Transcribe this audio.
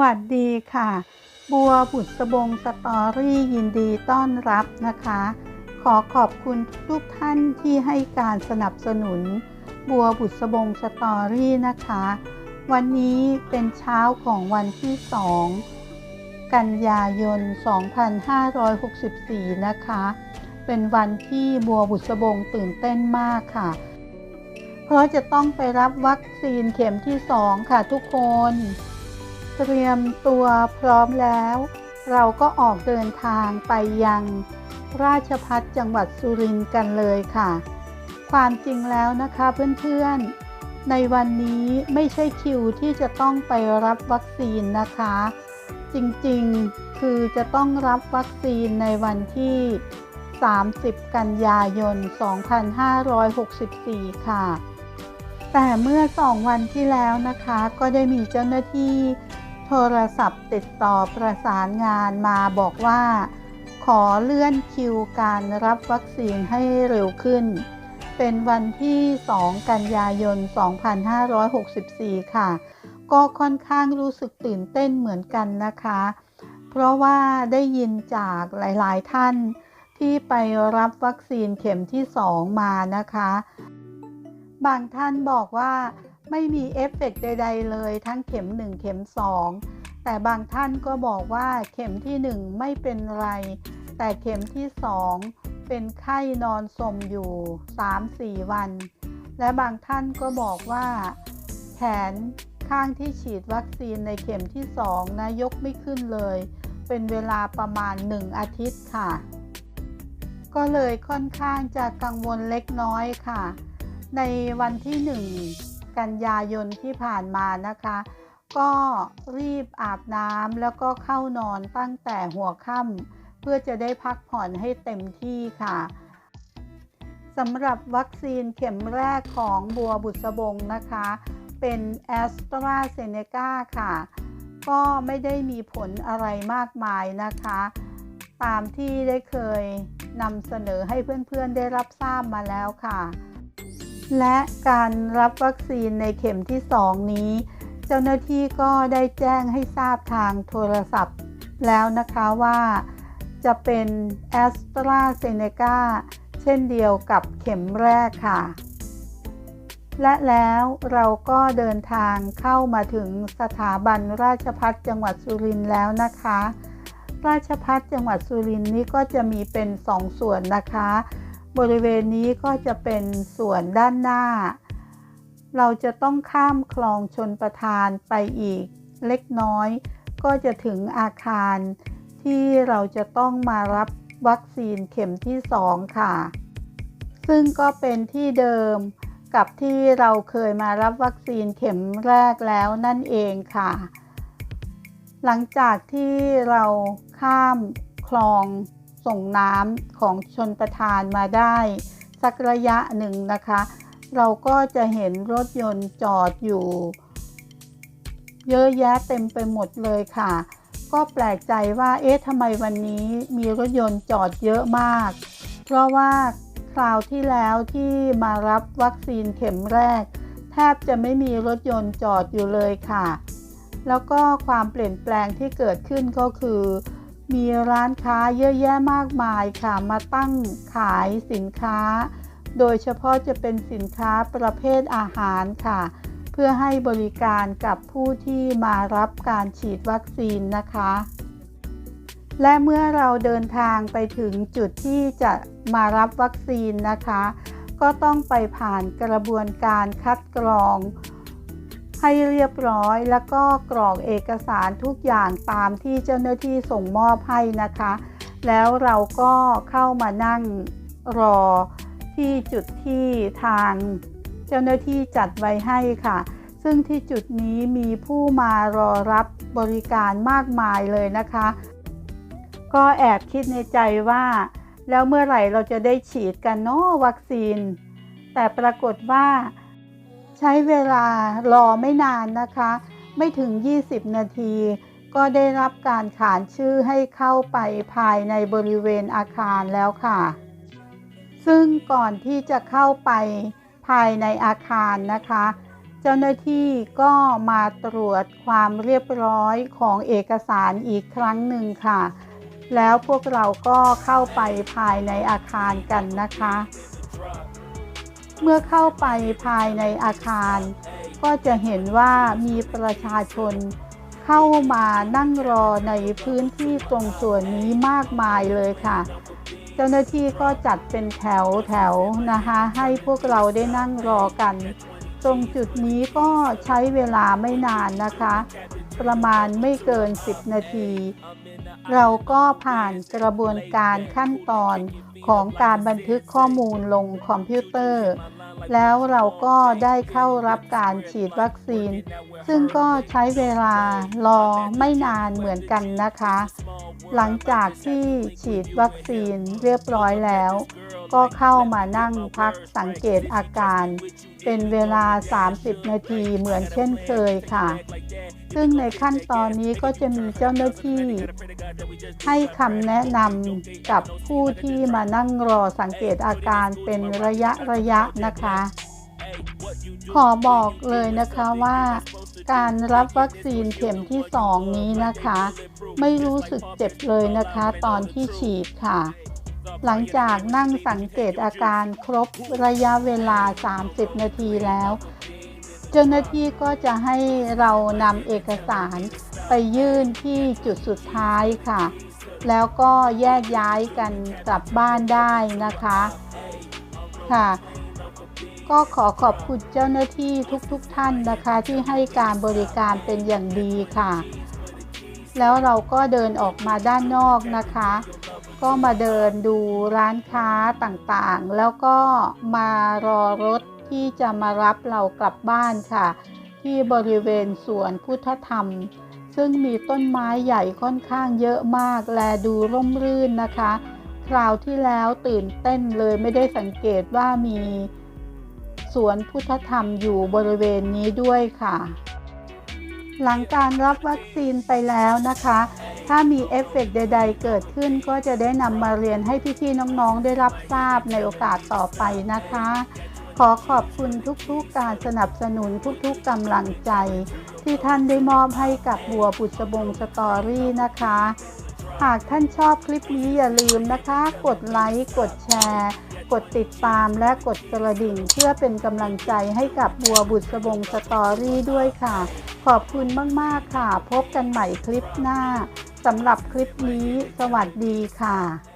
วัสดีค่ะ บัวบุษบงสตอรี่ยินดีต้อนรับนะคะ ขอขอบคุณทุกท่านที่ให้การสนับสนุน บัวบุษบงสตอรี่นะคะ วันนี้เป็นเช้าของวันที่2กันยายน 2564 นะคะ เป็นวันที่บัวบุษบงตื่นเต้นมากค่ะ เพราะจะต้องไปรับวัคซีนเข็มที่ 2 ค่ะทุกคน เตรียมตัวพร้อมแล้ว เราก็ออกเดินทางไปยัง ราชพัฒจังหวัดสุรินทร์กันเลยค่ะ ความจริงแล้วนะคะเพื่อนๆ ในวันนี้ไม่ใช่คิวที่จะต้องไปรับวัคซีนนะคะ จริงๆคือจะต้องรับวัคซีนในวันที่ 30 กันยายน 2564 ค่ะแต่เมื่อสองวันที่แล้วนะคะ ก็ได้มีเจ้าหน้าที่ ทรศัพท์ติดต่อประสานงานมาบอกว่า ขอเลื่อนคิวการรับวัคซีนให้เร็วขึ้น เป็นวันที่ 2 กันยายน 2564 ค่ะ ก็ค่อนข้างรู้สึกตื่นเต้นเหมือนกันนะคะ เพราะว่าได้ยินจากหลาย ๆ ท่านที่ไปรับวัคซีนเข็มที่ 2 มานะคะ บางท่านบอกว่า ไม่มีเอฟเฟกต์ใด ๆ เลยทั้งเข็ม 1 เข็ม 2 แต่บางท่านก็บอกว่าเข็มที่ 1 ไม่เป็นไร แต่เข็มที่ 2 เป็นไข้นอนสมอยู่ 3-4 วัน และบางท่านก็บอกว่า แขนข้างที่ฉีดวัคซีนในเข็มที่ 2 นะยกไม่ขึ้นเลย เป็นเวลาประมาณ 1 อาทิตย์ค่ะ ก็เลยค่อนข้างจะกังวลเล็กน้อยค่ะ ในวันที่ 1 กันยายนที่ผ่านมานะคะ ก็รีบอาบน้ำแล้วก็เข้านอนตั้งแต่หัวค่ำเพื่อจะได้พักผ่อนให้เต็มที่ค่ะสำหรับวัคซีนเข็มแรกของบัวบุษบงนะคะ เป็นแอสตราเซเนกาค่ะ ก็ไม่ได้มีผลอะไรมากมายนะคะ ตามที่ได้เคยนำเสนอให้เพื่อนๆได้รับทราบมาแล้วค่ะ และการรับวัคซีนในเข็มที่ 2 นี้ เจ้าหน้าที่ก็ได้แจ้งให้ทราบทางโทรศัพท์ แล้วนะคะว่าจะเป็น a s t r a z เซ e c a เช่นเดียวกับเข็มแรกค่ะ และแล้วเราก็เดินทางเข้ามาถึงสถาบันราชพัฒจังหวัดสุรินทร์แล้วนะคะ ราชพัฒจังหวัดสุรินทร์นี้ก็จะมีเป็นสองส่วนนะคะ บริเวณนี้ก็จะเป็นส่วนด้านหน้า เราจะต้องข้ามคลองชนประทานไปอีกเล็กน้อย ก็จะถึงอาคารที่เราจะต้องมารับวัคซีนเข็มที่ 2 ค่ะ ซึ่งก็เป็นที่เดิมกับที่เราเคยมารับวัคซีนเข็มแรกแล้วนั่นเองค่ะ หลังจากที่เราข้ามคลอง ส่งน้ำของชนประทานมาได้ สักระยะหนึ่งนะคะ เราก็จะเห็นรถยนต์จอดอยู่ เยอะแยะเต็มไปหมดเลยค่ะ ก็แปลกใจว่าเอ๊ะทำไมวันนี้มีรถยนต์จอดเยอะมาก เพราะว่าคราวที่แล้วที่มารับวัคซีนเข็มแรก แทบจะไม่มีรถยนต์จอดอยู่เลยค่ะ แล้วก็ความเปลี่ยนแปลงที่เกิดขึ้นก็คือ มีร้านค้าเยอะแยะมากมายค่ะมาตั้งขายสินค้า โดยเฉพาะจะเป็นสินค้าประเภทอาหารค่ะ เพื่อให้บริการกับผู้ที่มารับการฉีดวัคซีนนะคะ และเมื่อเราเดินทางไปถึงจุดที่จะมารับวัคซีนนะคะ ก็ต้องไปผ่านกระบวนการคัดกรอง ให้เรียบร้อยแล้วก็กรอกเอกสารทุกอย่างตามที่เจ้าหน้าที่ส่งมอบให้นะคะ แล้วเราก็เข้ามานั่งรอที่จุดที่ทางเจ้าหน้าที่จัดไว้ให้ค่ะ ซึ่งที่จุดนี้มีผู้มารอรับบริการมากมายเลยนะคะ ก็แอบคิดในใจว่า แล้วเมื่อไหร่เราจะได้ฉีดกันเนาะวัคซีน แต่ปรากฏว่า ใช้เวลารอไม่นานนะคะ ไม่ถึง 20 นาที ก็ได้รับการขานชื่อให้เข้าไปภายในบริเวณอาคารแล้วค่ะ ซึ่งก่อนที่จะเข้าไปภายในอาคารนะคะ เจ้าหน้าที่ก็มาตรวจความเรียบร้อยของเอกสารอีกครั้งหนึ่งค่ะ แล้วพวกเราก็เข้าไปภายในอาคารกันนะคะ เมื่อเข้าไปภายในอาคาร ก็จะเห็นว่ามีประชาชนเข้ามานั่งรอในพื้นที่ตรงส่วนนี้มากมายเลยค่ะ เจ้าหน้าที่ก็จัดเป็นแถวแถวนะคะ ให้พวกเราได้นั่งรอกัน ตรงจุดนี้ก็ใช้เวลาไม่นานนะคะ ประมาณไม่เกิน 10 นาที เราก็ผ่านกระบวนการขั้นตอน ของการบันทึกข้อมูลลงคอมพิวเตอร์ แล้วเราก็ได้เข้ารับการฉีดวัคซีน ซึ่งก็ใช้เวลารอไม่นานเหมือนกันนะคะ หลังจากที่ฉีดวัคซีนเรียบร้อยแล้ว ก็เข้ามานั่งพักสังเกตอาการ เป็นเวลา 30 นาทีเหมือนเช่นเคยค่ะ ซึ่งในขั้นตอนนี้ก็จะมีเจ้าหน้าที่ ให้คำแนะนำกับผู้ที่มานั่งรอสังเกตอาการเป็นระยะระยะนะคะ ขอบอกเลยนะคะว่า การรับวัคซีนเข็มที่ 2 นี้นะคะ ไม่รู้สึกเจ็บเลยนะคะ ตอนที่ฉีดค่ะหลังจากนั่งสังเกตอาการครบระยะเวลา 30 นาทีแล้ว เจ้าหน้าที่ก็จะให้เรานำเอกสารไปยื่นที่จุดสุดท้ายค่ะ แล้วก็แยกย้ายกันกลับบ้านได้นะคะค่ะ ก็ขอขอบคุณเจ้าหน้าที่ทุกๆทท่านนะคะ ที่ให้การบริการเป็นอย่างดีค่ะ แล้วเราก็เดินออกมาด้านนอกนะคะ ก็มาเดินดูร้านค้าต่างๆ แล้วก็มารอรถ ที่จะมารับเรากลับบ้านค่ะ ที่บริเวณสวนพุทธธรรม ซึ่งมีต้นไม้ใหญ่ค่อนข้างเยอะมาก และดูร่มรื่นนะคะ คราวที่แล้วตื่นเต้นเลยไม่ได้สังเกตว่ามีสวนพุทธธรรมอยู่บริเวณนี้ด้วยค่ะ หลังการรับวัคซีนไปแล้วนะคะ ถ้ามีเอฟเฟกต์ใด ๆ เกิดขึ้นก็จะได้นำมาเรียนให้พี่ๆน้องๆได้รับทราบในโอกาสต่อไปนะคะ ขอขอบคุณทุกๆการสนับสนุนทุกๆกำลังใจ ที่ท่านได้มอบให้กับบัวบุษบงสตอรี่นะคะ หากท่านชอบคลิปนี้อย่าลืมนะคะ กดไลค์ กดแชร์ กดติดตามและกดกระดิ่ง เพื่อเป็นกำลังใจให้กับบัวบุษบงสตอรี่ด้วยค่ะ ขอบคุณมากๆค่ะ พบกันใหม่คลิปหน้าสำหรับคลิปนี้ สวัสดีค่ะ